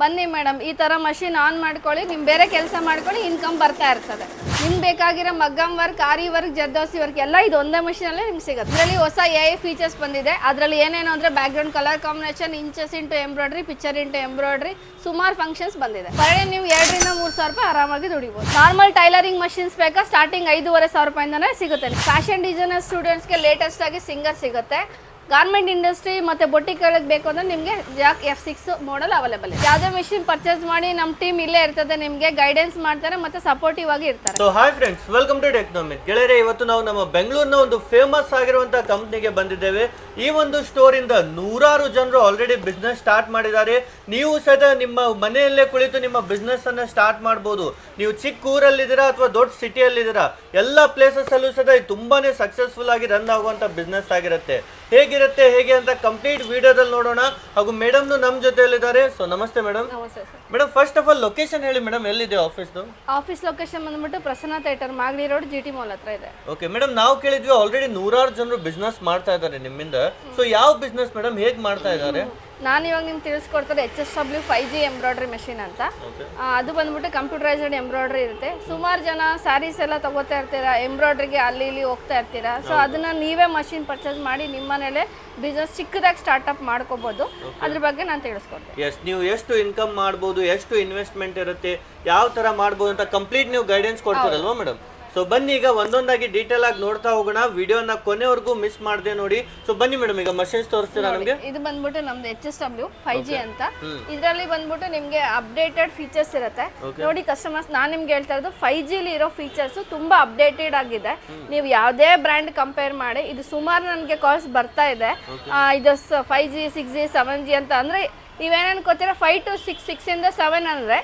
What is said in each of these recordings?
ಬನ್ನಿ ಮೇಡಮ್, ಈ ತರ ಮಷಿನ್ ಆನ್ ಮಾಡ್ಕೊಳ್ಳಿ ನಿಮ್ ಬೇರೆ ಕೆಲಸ ಮಾಡ್ಕೊಳ್ಳಿ ಇನ್ಕಮ್ ಬರ್ತಾ ಇರ್ತದೆ. ನಿಮ್ಗೆ ಬೇಕಾಗಿರೋ maggam work, aari work, zardosi work, ಎಲ್ಲ ಇದು ಒಂದೇ ಮಷಿನ್ ಅಲ್ಲೇ ನಿಮ್ಗೆ ಸಿಗುತ್ತೆ. ಇದರಲ್ಲಿ ಹೊಸ ಎ ಐ ಫೀಚರ್ಸ್ ಬಂದಿದೆ. ಅದರಲ್ಲಿ ಏನೇನು ಅಂದ್ರೆ background colour combination inches into embroidery picture into embroidery ಸುಮಾರು ಫಂಕ್ಷನ್ಸ್ ಬಂದಿದೆ. ಪರ್ ಡೇ ನೀವು ಎರಡರಿಂದ ಮೂರು ಸಾವಿರ ರೂಪಾಯಿ ಆರಾಮಾಗಿ ದುಡಿಬೋದು. ನಾರ್ಮಲ್ ಟೈಲರಿಂಗ್ ಮಷಿನ್ಸ್ ಬೇಕಾ? ಸ್ಟಾರ್ಟಿಂಗ್ ಐದೂವರೆ ಸಾವಿರ ರೂಪಾಯಿಂದನೇ ಸಿಗುತ್ತೆ. ಫ್ಯಾಷನ್ ಡಿಸೈನರ್ ಸ್ಟೂಡೆಂಟ್ಸ್ಗೆ ಲೇಟೆಸ್ಟ್ ಆಗಿ ಸಿಂಗರ್ ಸಿಗುತ್ತೆ. ಗಾರ್ಮೆಂಟ್ ಇಂಡಸ್ಟ್ರಿ ಮತ್ತೆ ಬೊಟ್ಟಿಗಳಿಗೆ ಬೇಕು ಅಂದ್ರೆ ನಿಮಗೆ Jack F six model available ಇದೆ. ಯಾವುದೇ ಮಿಷಿನ್ ಪರ್ಚೇಸ್ ಮಾಡಿ ನಮ್ಮ ಟೀಮ್ ಇಲ್ಲೇ ಇರ್ತದೆ, ನಿಮಗೆ ಗೈಡೆನ್ಸ್ ಮಾಡ್ತಾರೆ ಮತ್ತೆ ಸಪೋರ್ಟಿವ್ ಆಗಿ ಇರ್ತಾರೆ. So hi friends welcome to Technomic ಗೆಳೆಯರೆ, ಇವತ್ತು ನಾವು ನಮ್ಮ ಬೆಂಗಳೂರಿನ ಒಂದು ಫೇಮಸ್ ಆಗಿರುವಂತಹ ಕಂಪ್ನಿಗೆ ಬಂದಿದ್ದೇವೆ. ಈ ಒಂದು ಸ್ಟೋರ್ ಇಂದ ನೂರಾರು ಜನರು ಆಲ್ರೆಡಿ ಬಿಸ್ನೆಸ್ ಸ್ಟಾರ್ಟ್ ಮಾಡಿದ್ದಾರೆ. ನೀವು ಸಹಿತ ನಿಮ್ಮ ಮನೆಯಲ್ಲೇ ಕುಳಿತು ನಿಮ್ಮ ಬಿಸ್ನೆಸ್ ಅನ್ನ ಸ್ಟಾರ್ಟ್ ಮಾಡ್ಬೋದು. ನೀವು ಚಿಕ್ಕ ಊರಲ್ಲಿದ್ದೀರಾ ಅಥವಾ ದೊಡ್ಡ ಸಿಟಿಯಲ್ಲಿದ್ದೀರಾ ಎಲ್ಲ ಪ್ಲೇಸಸ್ ಅಲ್ಲೂ ಸಹಿತ ತುಂಬಾನೇ ಸಕ್ಸಸ್ಫುಲ್ ಆಗಿ ರನ್ ಆಗುವಂತ ಬಿಸ್ನೆಸ್ ಆಗಿರುತ್ತೆ. ಹೇಗಿರುತ್ತೆ ಹೇಗೆ ಅಂತ ಕಂಪ್ಲೀಟ್ ವಿಡಿಯೋದಲ್ಲಿ ನೋಡೋಣ. ಹಾಗೂ ಮೇಡಮ್ ನಮ್ಮ ಜೊತೆಯಲ್ಲಿದ್ದಾರೆ. ಸೊ ನಮಸ್ತೆ ಮೇಡಮ್ ನಮಸ್ತೆ sir madam first of all location ಹೇಳಿ ಮೇಡಮ್ ಎಲ್ಲಿದೆ ಆಫೀಸ್ದು ಆಫೀಸ್ ಲೊಕೇಶನ್ ಬಂದ್ಬಿಟ್ಟು Prasanna theatre Magadi road G T mall ಹತ್ರ ಇದೆ. ಓಕೆ ಮೇಡಮ್ ನಾವು ಕೇಳಿದ್ವಿ ಆಲ್ರೆಡಿ ನೂರಾರು ಜನರು ಬಿಸ್ನೆಸ್ ಮಾಡ್ತಾ ಇದ್ದಾರೆ ನಿಮ್ಮಿಂದ. ಸೊ ಯಾವ ಬಿಸ್ನೆಸ್ ಮೇಡಮ್ ಹೇಗೆ ಮಾಡ್ತಾ ಇದ್ದಾರೆ? ನಾನು ಇವಾಗ ನಿಮ್ಗೆ ತಿಳಿಸ್ಕೊಡ್ತಾರೆ H S W five G embroidery machine ಅಂತ. ಅದು ಬಂದ್ಬಿಟ್ಟು ಕಂಪ್ಯೂಟರೈಸ್ಡ್ ಎಂಬ್ರಾಯ್ಡ್ರಿ ಇರುತ್ತೆ. ಸುಮಾರು ಜನ ಸ್ಯಾರೀಸ್ ಎಲ್ಲ ತಗೋತಾ ಇರ್ತೀರಾ ಎಂಬ್ರಾಯ್ಡ್ರಿಗೆ ಅಲ್ಲಿ ಇಲ್ಲಿ ಹೋಗ್ತಾ ಇರ್ತೀರಾ. ಸೊ ಅದನ್ನ ನೀವೇ ಮಷಿನ್ ಪರ್ಚೇಸ್ ಮಾಡಿ ನಿಮ್ಮ ಮನೇಲೆ ಬಿಸ್ನೆಸ್ ಚಿಕ್ಕದಾಗಿ ಸ್ಟಾರ್ಟ್ಅಪ್ ಮಾಡ್ಕೋಬಹುದು ಅದ್ರ ಬಗ್ಗೆ ನಾನು ತಿಳಿಸ್ಕೊಡ್ತೀನಿ. ಎಸ್ ನೀವು ಎಷ್ಟು ಇನ್ಕಮ್ ಮಾಡ್ಬೋದು ಎಷ್ಟು ಇನ್ವೆಸ್ಟ್ಮೆಂಟ್ ಇರುತ್ತೆ ಯಾವ ತರ ಮಾಡ್ಬೋದು ಅಂತ ಕಂಪ್ಲೀಟ್ ನೀವು ಗೈಡೆನ್ಸ್ ಕೊಡ್ತೀರಲ್ವಾ ಮೇಡಮ್ ಸೊ ಬನ್ನಿ ಈಗ ಒಂದೊಂದಾಗಿ ಡೀಟೇಲ್ ಆಗಿ ನೋಡ್ತಾ ಹೋಗೋಣ. ವಿಡಿಯೋನ ಕೊನೆವರೆಗೂ ಮಿಸ್ ಮಾಡದೆ ನೋಡಿ. ಸೊ ಬನ್ನಿ ಮೇಡಮ್ ಈಗ ಮಷಿನ್ಸ್ ತೋರಿಸ್ತೀರಾ ನಮಗೆ? ಇದು ಬಂದ್ಬಿಟ್ಟು ನಮ್ದು H S W five G ಅಂತ. ಇದರಲ್ಲಿ ಬಂದ್ಬಿಟ್ಟು ನಿಮಗೆ ಅಪ್ಡೇಟೆಡ್ ಫೀಚರ್ಸ್ ಇರುತ್ತೆ. ನೋಡಿ ಕಸ್ಟಮರ್ಸ್ ನಾನು ನಿಮ್ಗೆ ಹೇಳ್ತಾ ಇರೋದು ಫೈವ್ ಜಿಲಿ ಇರೋ ಫೀಚರ್ಸ್ ತುಂಬಾ ಅಪ್ಡೇಟೆಡ್ ಆಗಿದೆ. ನೀವು ಯಾವುದೇ ಬ್ರ್ಯಾಂಡ್ ಕಂಪೇರ್ ಮಾಡಿ ಇದು ಸುಮಾರು ನನಗೆ ಕಾಲ್ಸ್ ಬರ್ತಾ ಇದೆ. ಇದು five G six G seven G ಅಂತ ಅಂದ್ರೆ ನೀವೇನು ಅನ್ಕೋತೀರಾ ಫೈವ್ ಟು ಸಿಕ್ಸ್ ಸಿಕ್ಸ್ ಇಂದ ಸೆವೆನ್ ಅಂದ್ರೆ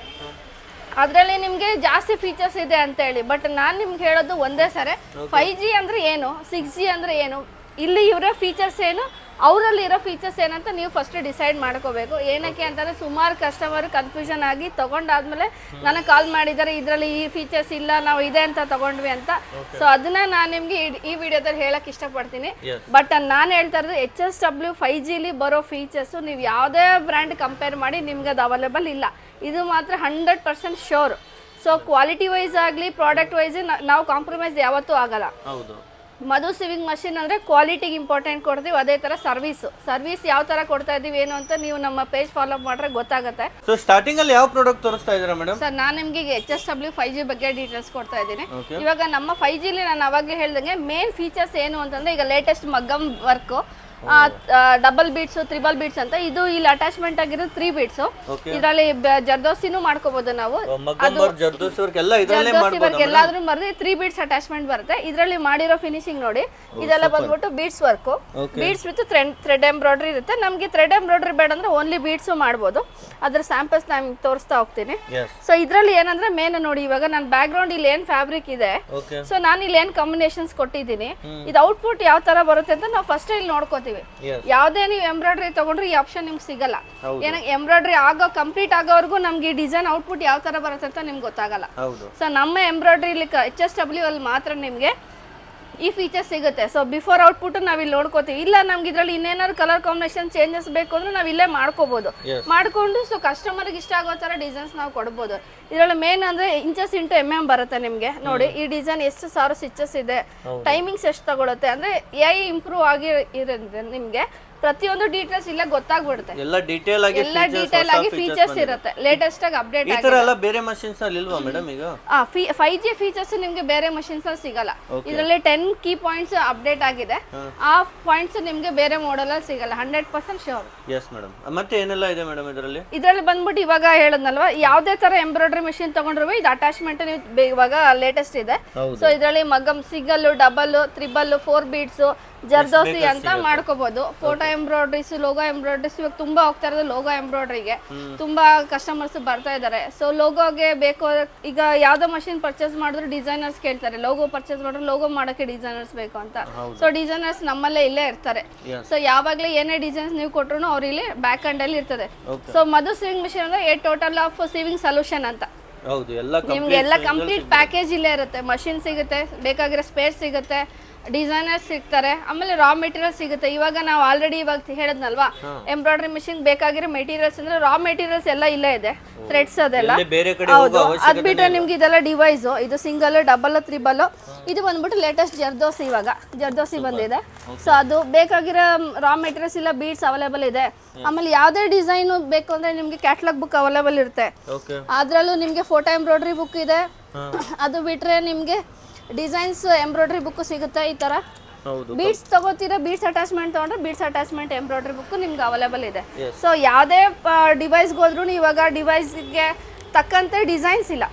ಅದರಲ್ಲಿ ನಿಮಗೆ ಜಾಸ್ತಿ ಫೀಚರ್ಸ್ ಇದೆ ಅಂತ ಹೇಳಿ ಬಟ್ ನಾನು ನಿಮ್ಗೆ ಹೇಳೋದು ಒಂದೇ ಸರಿ. ಫೈವ್ ಜಿ ಅಂದ್ರೆ ಏನು? ಸಿಕ್ಸ್ ಜಿ ಅಂದ್ರೆ ಏನು? ಇಲ್ಲಿ ಇವರ ಫೀಚರ್ಸ್ ಏನು? ಅವರಲ್ಲಿ ಇರೋ ಫೀಚರ್ಸ್ ಏನಂತ ನೀವು ಫಸ್ಟ್ ಡಿಸೈಡ್ ಮಾಡ್ಕೋಬೇಕು. ಏನಕ್ಕೆ ಅಂತಂದ್ರೆ ಸುಮಾರು ಕಸ್ಟಮರ್ ಕನ್ಫ್ಯೂಷನ್ ಆಗಿ ತಗೊಂಡಾದ್ಮೇಲೆ ನನಗೆ ಕಾಲ್ ಮಾಡಿದ್ದಾರೆ ಇದರಲ್ಲಿ ಈ ಫೀಚರ್ಸ್ ಇಲ್ಲ ನಾವು ಇದೆ ಅಂತ ತಗೊಂಡ್ವಿ ಅಂತ. ಸೊ ಅದನ್ನ ನಾನು ನಿಮ್ಗೆ ಈ- ವಿಡಿಯೋದಲ್ಲಿ ಹೇಳಕ್ ಇಷ್ಟಪಡ್ತೀನಿ. ಬಟ್ ನಾನು ಹೇಳ್ತಾ ಇರೋದು ಎಚ್ ಎಸ್ ಡಬ್ಲ್ಯೂ ಫೈವ್ ಜಿಲಿ ಬರೋ ಫೀಚರ್ಸು ನೀವು ಯಾವುದೇ ಬ್ರ್ಯಾಂಡ್ ಕಂಪೇರ್ ಮಾಡಿ ನಿಮ್ಗೆ ಅದು ಅವೈಲೇಬಲ್ ಇಲ್ಲ. ಇದು ಮಾತ್ರ hundred percent sure so quality wise ಆಗಲಿ ಪ್ರಾಡಕ್ಟ್ ವೈಸ್ ನಾವು ಕಾಂಪ್ರಮೈಸ್ ಯಾವತ್ತೂ ಆಗಲ್ಲ. ಹೌದು. ಮಧು ಸಿವಿಂಗ್ ಮಷಿನ್ ಅಂದರೆ ಕ್ವಾಲಿಟಿಗೆ ಇಂಪಾರ್ಟೆಂಟ್ ಕೊಡ್ತೀವಿ ಅದೇ ಥರ ಸರ್ವಿಸು ಸರ್ವಿಸ್ ಯಾವ ಥರ ಕೊಡ್ತಾ ಇದ್ದೀವಿ ಏನು ಅಂತ ನೀವು ನಮ್ಮ ಪೇಜ್ ಫಾಲೋ ಮಾಡಿದ್ರೆ ಗೊತ್ತಾಗುತ್ತೆ. ಸೊ ಸ್ಟಾರ್ಟಿಂಗ್ ಅಲ್ಲಿ ಯಾವ ಪ್ರಾಡಕ್ಟ್ ತೋರಿಸ್ತಾ ಇದ್ದೀರಾ ಮೇಡಮ್ ಸರ್ ನಾನು ನಿಮಗೆ H S W five G ಬಗ್ಗೆ ಡೀಟೇಲ್ಸ್ ಕೊಡ್ತಾ ಇದ್ದೀನಿ. ಇವಾಗ ನಮ್ಮ ಫೈವ್ ಜಿಲಿ ನಾನು ಅವಾಗಲೇ ಹೇಳ್ದಂಗೆ ಮೇನ್ ಫೀಚರ್ಸ್ ಏನು ಅಂತಂದರೆ ಈಗ latest maggam work double beats triple beats ಅಂತ. ಇದು ಇಲ್ಲಿ ಅಟ್ಯಾಚ್ಮೆಂಟ್ ಆಗಿರೋದು ತ್ರೀ ಬೀಟ್ಸ್. ಇದರಲ್ಲಿ ಜರ್ದೋಸಿನೂ ಮಾಡ್ಕೋಬಹುದು ನಾವು. ಎಲ್ಲಾದ್ರೂ ಮರದಿ ತ್ರೀ ಬೀಟ್ಸ್ ಅಟ್ಯಾಚ್ಮೆಂಟ್ ಬರುತ್ತೆ. ಇದರಲ್ಲಿ ಮಾಡಿರೋ ಫಿನಿಶಿಂಗ್ ನೋಡಿ. ಇದೆಲ್ಲ ಬಂದ್ಬಿಟ್ಟು beads work. Beads with thread embroidery ಇರುತ್ತೆ. ನಮಗೆ ಥ್ರೆಡ್ ಎಂಬ್ರಾಯ್ಡ್ರಿ ಬೇಡ ಅಂದ್ರೆ ಓನ್ಲಿ ಬೀಟ್ಸ್ ಮಾಡ್ಬೋದು. ಅದ್ರ ಸ್ಯಾಂಪಲ್ಸ್ ನಾನು ತೋರಿಸ್ತಾ ಹೋಗ್ತೀನಿ. ಸೊ ಇದರಲ್ಲಿ ಏನಂದ್ರೆ ಮೇನ್ ನೋಡಿ ಇವಾಗ ನನ್ನ ಬ್ಯಾಕ್ ಗ್ರೌಂಡ್ ಇಲ್ಲಿ ಏನ್ ಫ್ಯಾಬ್ರಿಕ್ ಇದೆ. ಸೊ ನಾನು ಇಲ್ಲಿ ಏನ್ ಕಾಂಬಿನೇಷನ್ಸ್ ಕೊಟ್ಟಿದ್ದೀನಿ. ಇದು ಔಟ್ಪುಟ್ ಯಾವ ತರ ಬರುತ್ತೆ ಅಂತ ನಾವು ಫಸ್ಟ್ ಇಲ್ಲಿ ನೋಡ್ಕೋತೀವಿ. Yes. ಯಾವುದೇ ನೀವು ಎಂಬ್ರಾಯ್ಡ್ರಿ ತಗೊಂಡ್ರೆ ಈ ಆಪ್ಷನ್ ನಿಮ್ಗೆ ಸಿಗಲ್ಲ. ಏನಕ್ಕೆ ಏನ ಎಂಬ್ರಾಯ್ಡ್ರಿ ಆಗೋ ಕಂಪ್ಲೀಟ್ ಆಗೋವರೆಗೂ ನಮ್ಗೆ ಈ ಡಿಸೈನ್ ಔಟ್ಪುಟ್ ಯಾವ ತರ ಬರುತ್ತೆ ಅಂತ ನಿಮ್ಗೆ ಗೊತ್ತಾಗಲ್ಲ. ಸೊ ನಮ್ಮ ಎಂಬ್ರಾಯ್ಡ್ರಿ ಎಚ್ ಎಸ್ ಡಬ್ಲ್ಯೂ ಅಲ್ಲಿ ಮಾತ್ರ ನಿಮಗೆ ಈ ಫೀಚರ್ ಸಿಗುತ್ತೆ. ಸೊ ಬಿಫೋರ್ ಔಟ್ಪುಟ್ ನಾವು ಇಲ್ಲಿ ನೋಡ್ಕೋತೀವಿ. ಇಲ್ಲ ನಮ್ಗೆ ಇದರಲ್ಲಿ ಇನ್ನೇನಾದ್ರು ಕಲರ್ ಕಾಂಬಿನೇಷನ್ ಚೇಂಜಸ್ ಬೇಕು ಅಂದ್ರೆ ನಾವು ಇಲ್ಲೇ ಮಾಡ್ಕೋಬಹುದು. ಮಾಡ್ಕೊಂಡು ಸೊ ಕಸ್ಟಮರ್ಗೆ ಇಷ್ಟ ಆಗೋ ತರ ಡಿಸೈನ್ಸ್ ನಾವು ಕೊಡ್ಬೋದು. ಇದರಲ್ಲಿ ಮೇನ್ ಅಂದ್ರೆ ಇಂಚಸ್ ಇಂಟು ಎಂ ಎಂ ಬರುತ್ತೆ ನಿಮಗೆ. ನೋಡಿ ಈ ಡಿಸೈನ್ ಎಷ್ಟು ಸಾವಿರ ಸ್ಟಿಚಸ್ ಇದೆ. ಟೈಮಿಂಗ್ಸ್ ಎಷ್ಟು ತಗೊಳುತ್ತೆ? ಅಂದ್ರೆ ಎ ಇಂಪ್ರೂವ್ ಆಗಿ ಇರುತ್ತೆ ನಿಮಗೆ ಪ್ರತಿಯೊಂದು ಡೀಟೇಲ್ಸ್ ಇಲ್ಲ ಗೊತ್ತಾಗ್ಬಿಡುತ್ತೆ. ಎಲ್ಲ ಡೀಟೇಲ್ ಆಗಿ ಎಲ್ಲ ಡೀಟೇಲ್ ಆಗಿ ಫೀಚರ್ಸ್ ಇರುತ್ತೆ. ಲೇಟೆಸ್ಟ್ ಆಗಿ ಅಪ್ಡೇಟ್ ಈ ತರ ಎಲ್ಲ ಬೇರೆ ಮಷಿನ್ಸ್ ಅಲ್ಲಿ ಇಲ್ವಾ ಮೇಡಂ ಈಗ? ಫೈವ್ ಜಿ ಫೀಚರ್ಸ್ ನಿಮಗೆ ಬೇರೆ ಮಷಿನ್ಸ್ ಅಲ್ಲಿ ಸಿಗಲ್ಲ. ಇದರಲ್ಲಿ ಟೆನ್ ಕೀ ಪಾಯಿಂಟ್ಸ್ ಅಪ್ಡೇಟ್ ಆಗಿದೆ. ಆ ಪಾಯಿಂಟ್ಸ್ ನಿಮಗೆ ಬೇರೆ ಮಾಡೆಲ್ ಅಲ್ಲಿ ಸಿಗಲ್ಲ. Hundred percent sure yes madam ಮತ್ತೆ ಏನೆಲ್ಲ ಇದೆ ಮೇಡಂ ಇದರಲ್ಲಿ? ಇದರಲ್ಲಿ ಬಂದ್ಬಿಟ್ಟು ಇವಾಗ ಹೇಳದ್ನಲ್ವಾ? ಯಾವುದೇ ತರ ಎಂಬ್ರಾಯ್ಡರಿ ಮಷಿನ್ ತಗೊಂಡ್ರು ಇದು ಅಟ್ಯಾಚ್ಮೆಂಟ್ ನೀವು ಇವಾಗ ಲೇಟೆಸ್ಟ್ ಇದೆ. ಸೊ ಇದರಲ್ಲಿ maggam single double triple four beads zardosi ಅಂತ ಮಾಡ್ಕೋಬಹುದು ಫೋಟೋ ಎಂಬ್ರಾಯ್ಡ್ರೀಸ್ ಲೋಗೋ ಎಂಬ್ರಾಯ್ಡ್ರೀಸ್ ಇವಾಗ ತುಂಬಾ ಹೋಗ್ತಾ ಇರೋದು ಲೋಗೋ ಎಂಬ್ರಾಯ್ಡ್ರಿಗೆ. ತುಂಬಾ ಕಸ್ಟಮರ್ಸ್ ಬರ್ತಾ ಇದ್ದಾರೆ ಸೊ ಲೋಗೋಗೆ ಬೇಕು ಈಗ ಯಾವ್ದೋ ಮಷಿನ್ ಪರ್ಚೇಸ್ ಮಾಡಿದ್ರು ಡಿಸೈನರ್ಸ್ ಕೇಳ್ತಾರೆ. ಲೋಗೋ ಪರ್ಚೇಸ್ ಮಾಡಿದ್ರೆ ಲೋಗೋ ಮಾಡೋಕೆ ಡಿಸೈನರ್ಸ್ ಬೇಕು ಅಂತ. ಸೊ ಡಿಸೈನರ್ಸ್ ನಮ್ಮಲ್ಲೇ ಇಲ್ಲೇ ಇರ್ತಾರೆ. ಸೊ ಯಾವಾಗಲೇ ಏನೇ ಡಿಸೈನ್ಸ್ ನೀವು ಕೊಟ್ರು ಅವ್ರು ಇಲ್ಲಿ ಬ್ಯಾಕ್ ಹ್ಯಾಂಡ್ ಅಲ್ಲಿ ಇರ್ತದೆ. ಸೊ ಮಧು ಸಿವಿಂಗ್ ಮಿಷಿನ್ ಅಂದ್ರೆ ಏ ಟೋಟಲ್ ಆಫ್ ಸಿವಿಂಗ್ ಸೊಲ್ಯೂಷನ್ ಅಂತ. ಹೌದು ಎಲ್ಲ ನಿಮ್ಗೆ ಎಲ್ಲ ಕಂಪ್ಲೀಟ್ ಪ್ಯಾಕೇಜ್ ಇಲ್ಲೇ ಇರುತ್ತೆ. ಮಷಿನ್ ಸಿಗುತ್ತೆ ಬೇಕಾಗಿರೋ ಸ್ಪೇಸ್ ಸಿಗುತ್ತೆ. ಡಿಸೈನರ್ಸ್ ಸಿಗ್ತಾರೆ. ಆಮೇಲೆ ರಾ ಮೆಟೀರಿಯಲ್ ಸಿಗುತ್ತೆ. ಇವಾಗ ನಾವು ಆಲ್ರೆಡಿ ಇವಾಗ ಹೇಳದ್ನಲ್ವಾ? ಎಂಬ್ರಾಯ್ಡ್ರಿ ಮಿಷಿನ್ ಬೇಕಾಗಿರೋ ಮೆಟೀರಿಯಲ್ಸ್ ಅಂದ್ರೆ ರಾ ಮೆಟೀರಿಯಲ್ಸ್ ಎಲ್ಲ ಇಲ್ಲೇ ಇದೆ. ಥ್ರೆಡ್ಸ್ ಅದೆಲ್ಲ. ಹೌದು. ಅದ್ ಬಿಟ್ರೆ ನಿಮ್ಗೆ ಇದೆಲ್ಲ ಡಿವೈಸ್ ಇದು ಸಿಂಗಲ್ ಡಬಲ್ ತ್ರಿಬಲ್ ಇದು ಬಂದ್ಬಿಟ್ಟು ಲೇಟೆಸ್ಟ್ ಜರ್ದೋಸಿ ಇವಾಗ. ಜರ್ದೋಸಿ ಬಂದಿದೆ. ಸೊ ಅದು ಬೇಕಾಗಿರೋ ರಾ ಮೆಟೀರಿಯಲ್ಸ್ ಇಲ್ಲ ಬೀಡ್ಸ್ ಅವೈಲೇಬಲ್ ಇದೆ. ಆಮೇಲೆ ಯಾವ್ದೇ ಡಿಸೈನ್ ಬೇಕು ಅಂದ್ರೆ ನಿಮ್ಗೆ ಕ್ಯಾಟ್ಲಾಗ್ ಬುಕ್ ಅವೈಲೇಬಲ್ ಇರುತ್ತೆ. ಅದ್ರಲ್ಲೂ ನಿಮ್ಗೆ ಫೋಟೋ ಎಂಬ್ರಾಯ್ಡ್ರಿ ಬುಕ್ ಇದೆ. ಅದು ಬಿಟ್ರೆ ನಿಮಗೆ ಡಿಸೈನ್ಸ್ ಎಂಬ್ರಾಯ್ಡ್ರಿ ಬುಕ್ ಸಿಗುತ್ತೆ ಈ ತರ ಹೌದು. ಬೀಡ್ಸ್ ತಗೋತೀರಾ ಬೀಡ್ಸ್ ಅಟ್ಯಾಚ್ಮೆಂಟ್ ತಗೊಂಡ್ರೆ ಬೀಡ್ಸ್ ಅಟ್ಯಾಚ್ಮೆಂಟ್ ಎಂಬ್ರಾಯ್ಡ್ರಿ ಬುಕ್ ನಿಮ್ಗೆ ಅವೈಲೇಬಲ್ ಇದೆ. ಸೊ ಯಾವುದೇ ಡಿವೈಸ್ಗೆ ಹೋದ್ರೂ ಇವಾಗ ಡಿವೈಸ್ಗೆ ತಕ್ಕಂತೆ ಡಿಸೈನ್ಸ್ ಇಲ್ಲ.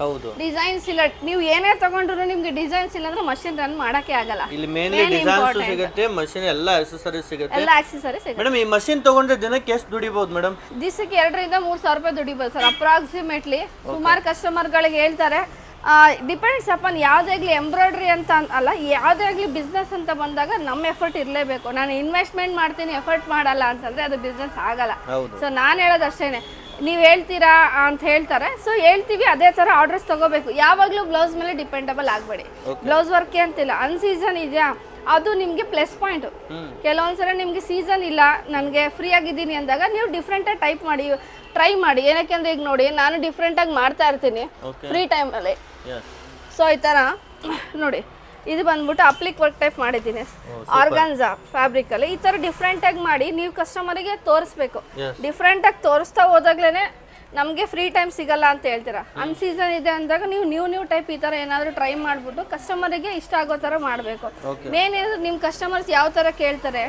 ಹೌದು. ಡಿಸೈನ್ಸ್ ಇಲ್ಲ. ನೀವು ಏನೇ ತಗೊಂಡ್ರು ನಿಮ್ಗೆ ಡಿಸೈನ್ಸ್ ಇಲ್ಲ ಅಂದ್ರೆ ಮಷಿನ್ ರನ್ ಮಾಡಕ್ಕೆ ಆಗಲ್ಲ. ಇಲ್ಲಿ ಮೇನ್ಲಿ ಡಿಸೈನ್ಸ್ ಸಿಗುತ್ತೆ ಮಷಿನ್ ಎಲ್ಲ ಅಕ್ಸೆಸರೀಸ್ ಸಿಗುತ್ತೆ. ಎಲ್ಲ ಸಿಗುತ್ತೆ. ಮೇಡಮ್ ಈ ಮಷಿನ್ ತಗೊಂಡ್ರೆ ದಿನಕ್ಕೆ ಎಷ್ಟು ದುಡಿಬಹುದು ಮೇಡಮ್ ದಿಸಕ್ಕೆ ಎರಡರಿಂದ ಮೂರು ಸಾವಿರ ರೂಪಾಯಿ ದುಡಿಬಹುದು ಸರ್ ಅಪ್ರಾಕ್ಸಿಮೇಟ್ಲಿ ಸುಮಾರು ಕಸ್ಟಮರ್ಗಳಿಗೆ ಹೇಳ್ತಾರೆ ಡಿಪೆಂಡ್ಸ್ ಅಪಾನ್ ಯಾವುದೇ ಆಗಲಿ ಎಂಬ್ರಾಯ್ಡ್ರಿ ಅಂತ ಅಲ್ಲ ಯಾವುದೇ ಆಗಲಿ ಬಿಸ್ನೆಸ್ ಅಂತ ಬಂದಾಗ ನಮ್ಮ ಎಫರ್ಟ್ ಇರಲೇಬೇಕು. ನಾನು ಇನ್ವೆಸ್ಟ್ಮೆಂಟ್ ಮಾಡ್ತೀನಿ ಎಫರ್ಟ್ ಮಾಡಲ್ಲ ಅಂತಂದರೆ ಅದು ಬಿಸ್ನೆಸ್ ಆಗಲ್ಲ. ಸೊ ನಾನು ಹೇಳೋದು ಅಷ್ಟೇ ನೀವು ಹೇಳ್ತೀರಾ ಅಂತ ಹೇಳ್ತಾರೆ. ಸೊ ಹೇಳ್ತೀವಿ ಅದೇ ಥರ ಆರ್ಡರ್ಸ್ ತಗೋಬೇಕು. ಯಾವಾಗಲೂ ಬ್ಲೌಸ್ ಮೇಲೆ ಡಿಪೆಂಡಬಲ್ ಆಗಬೇಡಿ. ಬ್ಲೌಸ್ ವರ್ಕ್ ಅಂತಿಲ್ಲ. ಅನ್ ಸೀಸನ್ ಇದೆಯಾ? ಅದು ನಿಮಗೆ ಪ್ಲಸ್ ಪಾಯಿಂಟು. ಕೆಲವೊಂದ್ಸಲ ನಿಮಗೆ ಸೀಸನ್ ಇಲ್ಲ ನನಗೆ ಫ್ರೀ ಆಗಿದ್ದೀನಿ ಅಂದಾಗ ನೀವು ಡಿಫ್ರೆಂಟಾಗಿ ಟೈಪ್ ಮಾಡಿ. ಟ್ರೈ ಮಾಡಿ. ಏನಕ್ಕೆ ಅಂದ್ರೆ ಈಗ ನೋಡಿ ನಾನು ಡಿಫ್ರೆಂಟಾಗಿ ಮಾಡ್ತಾ ಇರ್ತೀನಿ ಫ್ರೀ ಟೈಮ್ ಅಲ್ಲಿ. ಸೊ ಈ ತರ ನೋಡಿ ಇದು ಬಂದ್ಬಿಟ್ಟು ಅಪ್ಲಿಕ್ ವರ್ಕ್ ಟೈಪ್ ಮಾಡಿದ್ದೀನಿ. ಆರ್ಗಾನ್ಸಾ ಫ್ಯಾಬ್ರಿಕಲ್ಲಿ ಈ ತರ ಡಿಫ್ರೆಂಟ್ ಆಗಿ ಮಾಡಿ ನೀವು ಕಸ್ಟಮರಿಗೆ ತೋರಿಸ್ಬೇಕು. ಡಿಫ್ರೆಂಟ್ ಆಗಿ ತೋರಿಸ್ತಾ ಹೋದಾಗ್ಲೇನೆ ನಮಗೆ ಫ್ರೀ ಟೈಮ್ ಸಿಗಲ್ಲ ಅಂತ ಹೇಳ್ತೀರಾ. ಅನ್ ಸೀಸನ್ ಇದೆ ಅಂದಾಗ ನೀವು ನ್ಯೂ ನ್ಯೂ ಟೈಪ್ ಈ ಥರ ಏನಾದರೂ ಟ್ರೈ ಮಾಡಿಬಿಟ್ಟು ಕಸ್ಟಮರಿಗೆ ಇಷ್ಟ ಆಗೋ ಥರ ಮಾಡಬೇಕು. ಮೇನ್ ಏನು ನಿಮ್ಮ ಕಸ್ಟಮರ್ಸ್ ಯಾವ ಥರ ಕೇಳ್ತಾರೆ?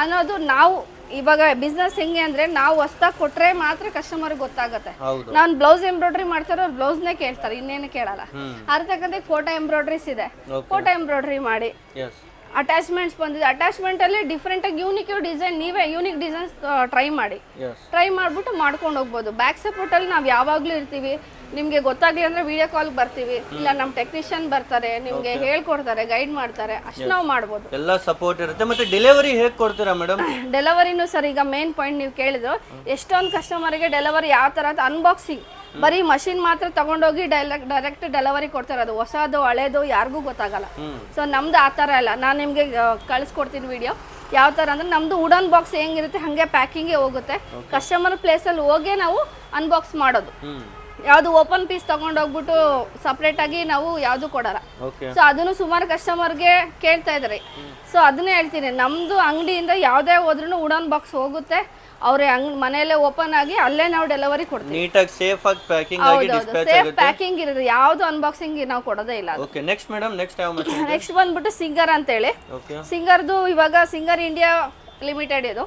ಅನ್ನೋದು ನಾವು ಇವಾಗ ಬಿಸ್ನೆಸ್ ಹೆಂಗೆ ಅಂದ್ರೆ ನಾವು ಹೊಸ್ದಾಗಿ ಕೊಟ್ರೆ ಮಾತ್ರ ಕಸ್ಟಮರ್ ಗೊತ್ತಾಗುತ್ತೆ. ನಾನು ಬ್ಲೌಸ್ ಎಂಬ್ರಾಯ್ಡ್ರಿ ಮಾಡ್ತಾರೋ ಅವ್ರು ಬ್ಲೌಸ್ನೇ ಕೇಳ್ತಾರೆ ಇನ್ನೇನು ಕೇಳಲ್ಲ. ಅರ್ಥಕ್ಕಂತ ಅದ್ರ ತಕ್ಕಂತೆ ಫೋಟೋ ಎಂಬ್ರಾಯ್ಡ್ರೀಸ್ ಇದೆ. ಫೋಟೋ ಎಂಬ್ರಾಯ್ಡ್ರಿ ಮಾಡಿ. ಅಟ್ಯಾಚ್ಮೆಂಟ್ಸ್ ಬಂದಿದೆ. ಅಟ್ಯಾಚ್ಮೆಂಟ್ ಅಲ್ಲಿ ಡಿಫ್ರೆಂಟ್ ಆಗಿ ಯೂನಿಕ್ ಡಿಸೈನ್ ನೀವೇ ಯೂನಿಕ್ ಡಿಸೈನ್ಸ್ ಟ್ರೈ ಮಾಡಿ. ಟ್ರೈ ಮಾಡ್ಬಿಟ್ಟು ಮಾಡ್ಕೊಂಡು ಹೋಗ್ಬೋದು. ಬ್ಯಾಕ್ ಸಪೋರ್ಟ್ ಅಲ್ಲಿ ನಾವು ಯಾವಾಗಲೂ ಇರ್ತೀವಿ. ನಿಮಗೆ ಗೊತ್ತಾಗಲಿ ಅಂದರೆ ವಿಡಿಯೋ ಕಾಲ್ ಬರ್ತೀವಿ. ಇಲ್ಲ ನಮ್ಮ ಟೆಕ್ನಿಷಿಯನ್ ಬರ್ತಾರೆ ನಿಮಗೆ ಹೇಳ್ಕೊಡ್ತಾರೆ ಗೈಡ್ ಮಾಡ್ತಾರೆ. ಅಷ್ಟು ನಾವು ಮಾಡ್ಬೋದು. ಎಲ್ಲ ಸಪೋರ್ಟ್ ಇರುತ್ತೆ. ಮತ್ತೆ ಡೆಲಿವರಿ ಹೇಗೆ ಕೊಡ್ತೀರಾ ಮೇಡಮ್ ಡೆಲಿವರಿನೂ ಸರ್ ಈಗ ಮೇನ್ ಪಾಯಿಂಟ್ ನೀವು ಕೇಳಿದ್ರು ಎಷ್ಟೊಂದು ಕಸ್ಟಮರ್ಗೆ ಡೆಲಿವರಿ ಯಾವ ಥರ ಅಂತ ಅನ್ಬಾಕ್ಸಿಂಗ್ ಬರೀ ಮಷಿನ್ ಮಾತ್ರ ತಗೊಂಡೋಗಿ ಡೈರೆಕ್ಟ್ ಡೈರೆಕ್ಟ್ ಡೆಲಿವರಿ ಕೊಡ್ತಾರೆ. ಅದು ಹೊಸದು ಹಳೇದು ಯಾರಿಗೂ ಗೊತ್ತಾಗಲ್ಲ. ಸೊ ನಮ್ದು ಆ ಥರ ಇಲ್ಲ ನಾನು ನಿಮಗೆ ಕಳಿಸ್ಕೊಡ್ತೀನಿ ವಿಡಿಯೋ ಯಾವ ಥರ ಅಂದ್ರೆ ನಮ್ದು ವುಡನ್ ಬಾಕ್ಸ್ ಹೆಂಗಿರುತ್ತೆ ಹಾಗೆ ಪ್ಯಾಕಿಂಗೇ ಹೋಗುತ್ತೆ. ಕಸ್ಟಮರ್ ಪ್ಲೇಸಲ್ಲಿ ಹೋಗೇ ನಾವು ಅನ್ಬಾಕ್ಸ್ ಮಾಡೋದು. ಯಾವುದು ಓಪನ್ ಪೀಸ್ ತಗೊಂಡೋಗ್ಬಿಟ್ಟು ಸಪ್ರೇಟ್ ಆಗಿ ನಾವು ಯಾವುದು ಕೊಡಲ್ಲ. ಸೊ ಅದನ್ನು ಸುಮಾರು ಕಸ್ಟಮರ್ಗೆ ಕೇಳ್ತಾ ಇದ್ದಾರೆ. ಸೊ ಅದನ್ನೇ ಹೇಳ್ತೀನಿ. ನಮ್ಮದು ಅಂಗಡಿಯಿಂದ ಯಾವುದೇ ಹೋದ್ರೂ ಉಡಾನ್ ಬಾಕ್ಸ್ ಹೋಗುತ್ತೆ. ಅವ್ರ ಅಂಗ್ ಮನೆಯಲ್ಲೇ ಓಪನ್ ಆಗಿ ಅಲ್ಲೇ ನಾವು ಡೆಲಿವರಿ ಕೊಡ್ತೀವಿ. ನೀಟಾಗಿ ಸೇಫ್ ಆಗಿ ಪ್ಯಾಕಿಂಗ್ ಆಗಿ ಡಿಸ್ಪ್ಯಾಚ್ ಸೇಫ್ ಪ್ಯಾಕಿಂಗ್ ಇರುತ್ತೆ. ಯಾವುದು ಅನ್ಬಾಕ್ಸಿಂಗ್ ನಾವು ಕೊಡೋದೇ ಇಲ್ಲ ಓಕೆ ನೆಕ್ಸ್ಟ್ ನೆಕ್ಸ್ಟ್ ಯಾವ ಮಷಿನ್ ನೆಕ್ಸ್ಟ್ ಬಂದ್ಬಿಟ್ಟು ಸಿಂಗರ್ ಅಂತೇಳಿ. ಓಕೆ ಸಿಂಗರ್ದು ಇವಾಗ ಸಿಂಗರ್ ಇಂಡಿಯಾ ಲಿಮಿಟೆಡ್ ಇದು.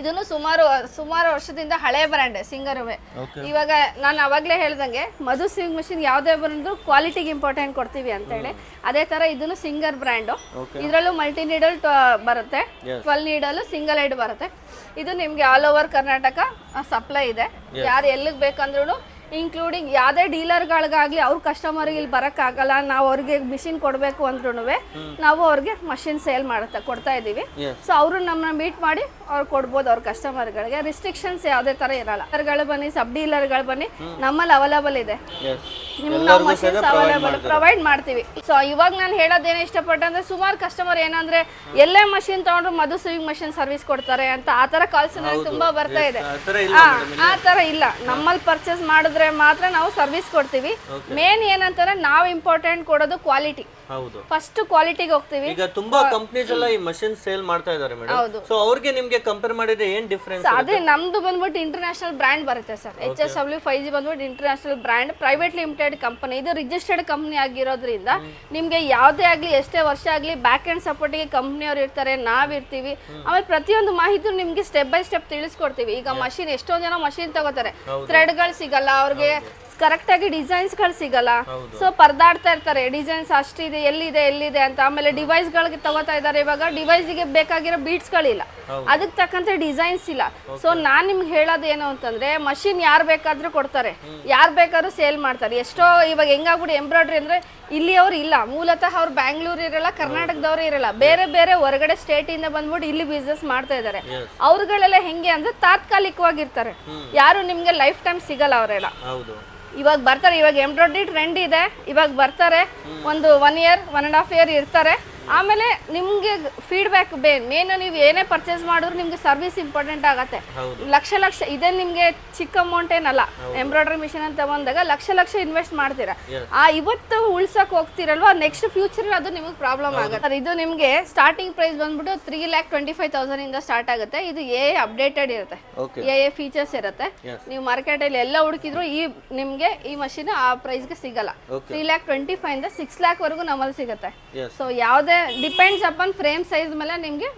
ಇದನ್ನು ಸುಮಾರು ಸುಮಾರು ವರ್ಷದಿಂದ ಹಳೆ ಬ್ರ್ಯಾಂಡ್ ಸಿಂಗರುವೆ. ಇವಾಗ ನಾನು ಅವಾಗಲೇ ಹೇಳ್ದಂಗೆ ಮಧು ಸಿಂಗ್ ಮಷಿನ್ ಯಾವುದೇ ಬಂದ್ರು ಕ್ವಾಲಿಟಿಗೆ ಇಂಪಾರ್ಟೆಂಟ್ ಕೊಡ್ತೀವಿ ಅಂತೇಳಿ ಅದೇ ಥರ ಇದನ್ನು ಸಿಂಗರ್ ಬ್ರ್ಯಾಂಡು ಇದರಲ್ಲೂ ಮಲ್ಟಿ ನೀಡಲ್ ಬರುತ್ತೆ. ಟ್ವೆಲ್ ನೀಡಲ್ ಸಿಂಗಲ್ ಹೆಡ್ ಬರುತ್ತೆ. ಇದು ನಿಮಗೆ ಆಲ್ ಓವರ್ ಕರ್ನಾಟಕ ಸಪ್ಲೈ ಇದೆ. ಯಾರು ಎಲ್ಲಿಗೆ ಬೇಕಂದ್ರೂ ಇನ್ಕ್ಲೂಡಿಂಗ್ ಯಾವುದೇ ಡೀಲರ್ಗಳಿಗಾಗಲಿ ಅವ್ರ ಕಸ್ಟಮರ್ಗೆ ಇಲ್ಲಿ ಬರೋಕ್ಕಾಗಲ್ಲ ನಾವು ಅವ್ರಿಗೆ ಮಿಷಿನ್ ಕೊಡಬೇಕು ಅಂದ್ರೂ ನಾವು ಅವ್ರಿಗೆ ಮಷಿನ್ ಸೇಲ್ ಮಾಡುತ್ತೆ ಕೊಡ್ತಾ ಇದ್ದೀವಿ ಸೊ ಅವರು ನಮ್ಮನ್ನ ಮೀಟ್ ಮಾಡಿ ಅವ್ರು ಕೊಡ್ಬೋದು ಅವ್ರ ಕಸ್ಟಮರ್ಗಳಿಗೆ ರಿಸ್ಟ್ರಿಕ್ಷನ್ಸ್ ಯಾವುದೇ ಥರ ಇರಲ್ಲ. ಡೀಲರ್ಗಳು ಬನ್ನಿ ಸಬ್ ಡೀಲರ್ಗಳು ಬನ್ನಿ ನಮ್ಮಲ್ಲಿ ಅವೈಲೇಬಲ್ ಇದೆ. ನಿಮ್ಗೆ ನಾವು ಮಷಿನ್ಸ್ ಅವೈಲಬಲ್ ಪ್ರೊವೈಡ್ ಮಾಡ್ತೀವಿ. ಸೊ ಇವಾಗ ನಾನು ಹೇಳೋದೇನು ಇಷ್ಟಪಟ್ಟೆ ಅಂದ್ರೆ ಸುಮಾರು ಕಸ್ಟಮರ್ ಏನಂದ್ರೆ ಎಲ್ಲೇ ಮಷಿನ್ ತಗೊಂಡ್ರು ಮಧು ಸಿವಿಂಗ್ ಮಷಿನ್ ಸರ್ವಿಸ್ ಕೊಡ್ತಾರೆ ಅಂತ ಆ ಥರ ಕಾಲ್ಸ್ ನನಗೆ ತುಂಬಾ ಬರ್ತಾ ಇದೆ. ಆ ಥರ ಇಲ್ಲ ನಮ್ಮಲ್ಲಿ ಪರ್ಚೇಸ್ ಮಾಡಿದ್ರೆ ಮಾತ್ರ ನಾವು ಸರ್ವಿಸ್ ಕೊಡ್ತೀವಿ. ಮೇನ್ ಏನಂತಾರೆ ನಾವು ಇಂಪಾರ್ಟೆಂಟ್ ಕೊಡೋದು ಕ್ವಾಲಿಟಿ ಹೌದು. ಫಸ್ಟ್ ಕ್ವಾಲಿಟಿಗೆ ಹೋಗ್ತೀವಿ. ಈಗ ತುಂಬಾ ಕಂಪನೀಸ್ ಎಲ್ಲ ಈ ಮಷಿನ್ ಸೇಲ್ ಮಾಡ್ತಾ ಇದ್ದಾರೆ ಮೇಡಮ್ ಹೌದು. ಸೊ ಅವ್ರಿಗೆ ನಿಮ್ಗೆ ಕಂಪೇರ್ ಮಾಡಿದ್ರೆ ಏನ್ ಡಿಫರೆನ್ಸ್ ಅದೇ ನಮ್ದು ಬಂದ್ಬಿಟ್ಟು ಇಂಟರ್ನ್ಯಾಷನಲ್ ಬ್ರ್ಯಾಂಡ್ ಬರುತ್ತೆ sir H S W five G ಬಂದ್ಬಿಟ್ಟು international brand private limited company ಇದು ರಿಜಿಸ್ಟರ್ಡ್ ಕಂಪನಿ ಆಗಿರೋದ್ರಿಂದ ನಿಮಗೆ ಯಾವುದೇ ಆಗಲಿ ಎಷ್ಟೇ ವರ್ಷ ಆಗಲಿ ಬ್ಯಾಕ್ ಆ್ಯಂಡ್ ಸಪೋರ್ಟಿಗೆ ಕಂಪ್ನಿಯವ್ರು ಇರ್ತಾರೆ ನಾವಿರ್ತೀವಿ ಆಮೇಲೆ ಪ್ರತಿಯೊಂದು ಮಾಹಿತಿ ನಿಮಗೆ ಸ್ಟೆಪ್ ಬೈ ಸ್ಟೆಪ್ ತಿಳಿಸ್ಕೊಡ್ತೀವಿ. ಈಗ ಮಷಿನ್ ಎಷ್ಟೋ ಜನ ಮಷಿನ್ ತಗೋತಾರೆ. ಥ್ರೆಡ್ಗಳು ಸಿಗಲ್ಲ ಅವ್ರಿಗೆ ಕರೆಕ್ಟಾಗಿ ಡಿಸೈನ್ಸ್ಗಳು ಸಿಗಲ್ಲ. ಸೊ ಪರದಾಡ್ತಾ ಇರ್ತಾರೆ ಡಿಸೈನ್ಸ್ ಅಷ್ಟಿದೆ ಎಲ್ಲಿದೆ ಎಲ್ಲಿದೆ ಅಂತ. ಆಮೇಲೆ ಡಿವೈಸ್ ಗಳಿಗೆ ತಗೋತಾ ಇದ್ದಾರೆ ಇವಾಗ ಡಿವೈಸ್ಗೆ ಬೇಕಾಗಿರೋ ಬೀಟ್ಸ್ ಗಳಿಲ್ಲ ಅದಕ್ಕೆ ತಕ್ಕಂತೆ ಡಿಸೈನ್ಸ್ ಇಲ್ಲ. ಸೊ ನಾನು ನಿಮ್ಗೆ ಹೇಳೋದು ಏನು ಅಂತಂದ್ರೆ ಮಷಿನ್ ಯಾರು ಬೇಕಾದ್ರೂ ಕೊಡ್ತಾರೆ. ಯಾರು ಬೇಕಾದ್ರೂ ಸೇಲ್ ಮಾಡ್ತಾರೆ. ಎಷ್ಟೋ ಇವಾಗ ಹೆಂಗಾಗ್ಬಿಡಿ ಎಂಬ್ರಾಯ್ಡ್ರಿ ಅಂದ್ರೆ ಇಲ್ಲಿಯವ್ರು ಇಲ್ಲ. ಮೂಲತಃ ಅವ್ರು ಬ್ಯಾಂಗ್ಳೂರ್ ಇರಲ್ಲ ಕರ್ನಾಟಕದವ್ರು ಇರಲ್ಲ. ಬೇರೆ ಬೇರೆ ಹೊರಗಡೆ ಸ್ಟೇಟಿಂದ ಬಂದ್ಬಿಟ್ಟು ಇಲ್ಲಿ ಬಿಸ್ನೆಸ್ ಮಾಡ್ತಾ ಇದ್ದಾರೆ. ಅವ್ರುಗಳೆಲ್ಲ ಹೆಂಗೆ ಅಂದ್ರೆ ತಾತ್ಕಾಲಿಕವಾಗಿರ್ತಾರೆ. ಯಾರು ನಿಮ್ಗೆ ಲೈಫ್ ಟೈಮ್ ಸಿಗಲ್ಲ ಅವರೆಲ್ಲ. ಹೌದು. ಇವಾಗ ಬರ್ತಾರೆ ಇವಾಗ ಎಂಬ್ರಾಯ್ಡ್ರಿ ಟ್ರೆಂಡ್ ಇದೆ ಇವಾಗ ಬರ್ತಾರೆ. ಒಂದು one year one and half year ಇರ್ತಾರೆ. ಆಮೇಲೆ ನಿಮ್ಗೆ ಫೀಡ್ಬ್ಯಾಕ್ ಬೇ ಮೇನ್ ನೀವು ಏನೇ ಪರ್ಚೇಸ್ ಮಾಡಿದ್ರು ನಿಮ್ಗೆ ಸರ್ವಿಸ್ ಇಂಪಾರ್ಟೆಂಟ್ ಆಗತ್ತೆ. ಲಕ್ಷ ಲಕ್ಷ ಇದೇ ನಿಮ್ಗೆ ಚಿಕ್ಕ ಅಮೌಂಟ್ ಏನಲ್ಲ ಎಂಬ್ರಾಯ್ಡ್ರಿ ಮಿಷಿನ್ ಅಂತ ಬಂದಾಗ ಲಕ್ಷ ಲಕ್ಷ ಇನ್ವೆಸ್ಟ್ ಮಾಡ್ತೀರಾ. ಆ ಇವತ್ತು ಉಳ್ಸಕ್ ಹೋಗ್ತಿರಲ್ವಾ ನೆಕ್ಸ್ಟ್ ಫ್ಯೂಚರ್ ಅದು ನಿಮಗೆ ಪ್ರಾಬ್ಲಮ್ ಆಗುತ್ತೆ. ಇದು ನಿಮಗೆ ಸ್ಟಾರ್ಟಿಂಗ್ ಪ್ರೈಸ್ ಬಂದ್ಬಿಟ್ಟು three lakh twenty five thousand ಇಂದ ಸ್ಟಾರ್ಟ್ ಆಗುತ್ತೆ. ಇದು ಎ ಅಪ್ಡೇಟೆಡ್ ಇರುತ್ತೆ. ಎ ಎ ಫೀಚರ್ಸ್ ಇರುತ್ತೆ. ನೀವು ಮಾರ್ಕೆಟ್ ಅಲ್ಲಿ ಎಲ್ಲ ಹುಡುಕಿದ್ರು ಈ ನಿಮಗೆ ಈ ಮಷಿನ್ ಆ ಪ್ರೈಸ್ಗೆ ಸಿಗಲ್ಲ. Okay. Three lakh twenty five ಇಂದ ಸಿಕ್ಸ್ ಲ್ಯಾಕ್ ವರೆಗೂ ನಮ್ಮಲ್ಲಿ ಸಿಗುತ್ತೆ. ಸೊ ಯಾವುದೇ ಡಿಪೆಂಡ್ಸ್ ಅಪಾನ್ ಫ್ರೇಮ್ ಸೈಜ್ ಮೇಲೆ ನಿಮಗೆ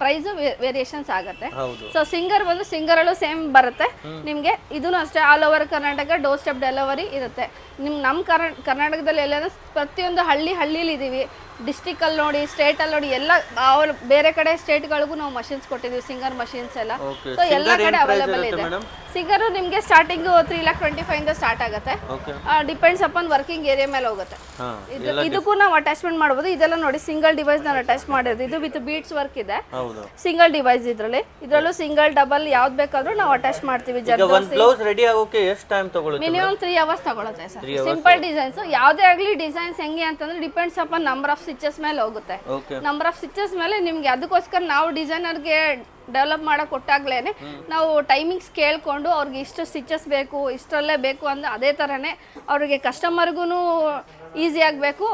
ಪ್ರೈಸ್ ವೇರಿಯೇಷನ್ಸ್ ಆಗುತ್ತೆ. ಸೊ ಸಿಂಗರ್ ಬಂದು ಸಿಂಗರ್ ಅಲ್ಲೂ ಸೇಮ್ ಬರುತ್ತೆ ನಿಮಗೆ ಇದೂ ಅಷ್ಟೇ all over Karnataka doorstep delivery ಇರುತ್ತೆ. ನಿಮ್ ನಮ್ಮ ಕರ್ನಾ ಕರ್ನಾಟಕದಲ್ಲಿ ಎಲ್ಲ ಪ್ರತಿಯೊಂದು ಹಳ್ಳಿ ಹಳ್ಳಿಲಿ ಇದ್ದೀವಿ ಡಿಸ್ಟಿಕಲ್ಲಿ ನೋಡಿ ಸ್ಟೇಟಲ್ಲಿ ನೋಡಿ ಎಲ್ಲ ಅವ್ರ ಬೇರೆ ಕಡೆ ಸ್ಟೇಟ್ಗಳಿಗೂ ನಾವು ಮಷಿನ್ಸ್ ಕೊಟ್ಟಿದ್ದೀವಿ ಸಿಂಗರ್ ಮಷಿನ್ಸ್ ಎಲ್ಲ. ಸೊ ಎಲ್ಲ ಕಡೆ ಅವೈಲೇಬಲ್ ಇದೆ. ಸಿಂಗರ್ ನಿಮಗೆ starting three lakh twenty five ಇಂದ ಸ್ಟಾರ್ಟ್ ಆಗುತ್ತೆ. ಡಿಪೆಂಡ್ಸ್ ಅಪಾನ್ ವರ್ಕಿಂಗ್ ಏರಿಯಾ ಮೇಲೆ ಹೋಗುತ್ತೆ. ಇದಕ್ಕೂ ನಾವು ಅಟ್ಯಾಚ್ಮೆಂಟ್ ಮಾಡ್ಬೋದು. ಇದೆಲ್ಲ ನೋಡಿ ಸಿಂಗಲ್ ಡಿವೈಸ್ ನಾನು ಅಟ್ಯಾಚ್ ಮಾಡಿರೋದು. ಇದು ವಿತ್ ಬೀಟ್ಸ್ ವರ್ಕ್ ಇದೆ. ಸಿಂಗಲ್ ಡಿವೈಸ್ ಇದ್ರಲ್ಲಿ. ಇದರಲ್ಲೂ ಸಿಂಗಲ್ ಡಬಲ್ ಯಾವ್ದು ಬೇಕಾದ್ರೂ ನಾವು ಅಟ್ಯಾಚ್ ಮಾಡ್ತೀವಿ ರೆಡಿ ಆಗೋಕೆ ಎಷ್ಟು ಟೈಮ್ ತಗೊಳ್ಳುತ್ತೆ ಮಿನಿಮಮ್ ತ್ರೀ ಅವರ್ಸ್ ತಗೊಳುತ್ತೆ ಸರ್. ಸಿಂಪಲ್ ಡಿಸೈನ್ಸ್ ಯಾವುದೇ ಆಗಲಿ ಡಿಸೈನ್ಸ್ ಹೆಂಗೆ ಅಂತಂದ್ರೆ depends upon number of stitches ಮೇಲೆ ಹೋಗುತ್ತೆ. ನಂಬರ್ ಆಫ್ ಸ್ಟಿಚಸ್ ಮೇಲೆ ನಿಮ್ಗೆ ಅದಕ್ಕೋಸ್ಕರ ನಾವು ಡಿಸೈನರ್ಗೆ ಡೆವಲಪ್ ಮಾಡಕ್ ಕೊಟ್ಟಾಗ್ಲೇನೆ ನಾವು ಟೈಮಿಂಗ್ಸ್ ಕೇಳ್ಕೊಂಡು ಅವ್ರಿಗೆ ಇಷ್ಟು ಸ್ಟಿಚಸ್ ಬೇಕು ಇಷ್ಟರಲ್ಲೇ ಬೇಕು ಅಂದ್ರೆ ಅದೇ ಥರನೇ ಅವ್ರಿಗೆ ಕಸ್ಟಮರ್ಗೂ ಈಸಿ ಆಗಬೇಕು.